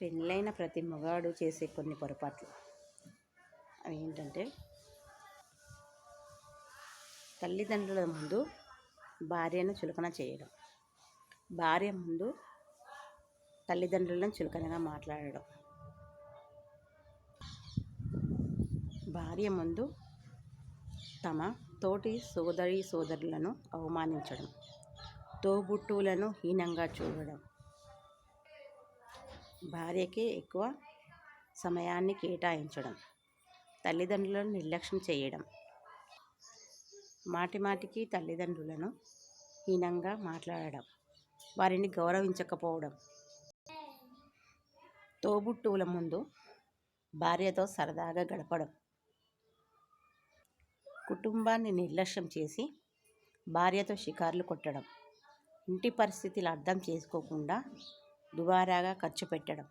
పెళ్ళైన ప్రతి మగాడు చేసే కొన్ని పొరపాట్లు. అవి ఏంటంటే తల్లిదండ్రుల ముందు భార్యను చులకన చేయడం. భార్య ముందు తల్లిదండ్రులను చులకనగా మాట్లాడడం. భార్య ముందు తమ తోటి సోదరి సోదరులను అవమానించడం. తోబుట్టువులను హీనంగా చూడడం. భార్యకి ఎక్కువ సమయాన్ని కేటాయించడం తల్లిదండ్రులను నిర్లక్ష్యం చేయడం మాటి మాటికి తల్లిదండ్రులను హీనంగా మాట్లాడడం వారిని గౌరవించకపోవడం. తోబుట్టువుల ముందు భార్యతో సరదాగా గడపడం. కుటుంబాన్ని నిర్లక్ష్యం చేసి భార్యతో షికార్లు కొట్టడం. ఇంటి పరిస్థితులు అర్థం చేసుకోకుండా దుబారాగా ఖర్చు పెట్టడం.